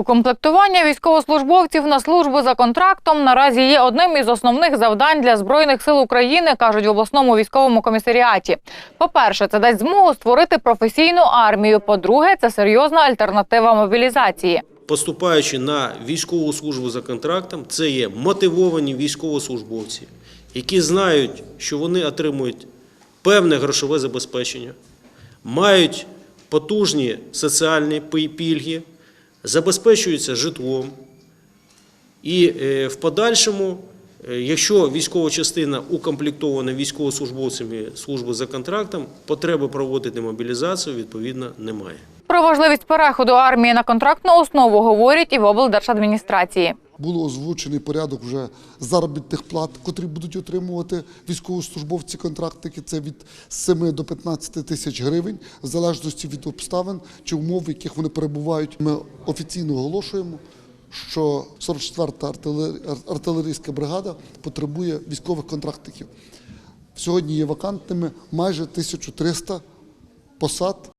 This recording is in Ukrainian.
Укомплектування військовослужбовців на службу за контрактом наразі є одним із основних завдань для збройних сил України, кажуть в обласному військовому комісаріаті. По-перше, це дасть змогу створити професійну армію. По-друге, це серйозна альтернатива мобілізації. поступаючи на військову службу за контрактом, це є мотивовані військовослужбовці, які знають, що вони отримують певне грошове забезпечення, мають потужні соціальні пільги, забезпечуються житлом. І е, в подальшому, е, якщо військова частина укомплектована військовослужбовцями служби за контрактом, потреби проводити мобілізацію відповідно немає. Про важливість переходу армії на контрактну основу говорять і в облдержадміністрації. Було озвучений порядок вже заробітних плат, котрі будуть отримувати військовослужбовці контрактники. Це від 7 до 15 тисяч гривень, в залежності від обставин чи умов, в яких вони перебувають. Ми офіційно оголошуємо, що 44-та артилерійська бригада потребує військових контрактників. Сьогодні є вакантними майже 1300 посад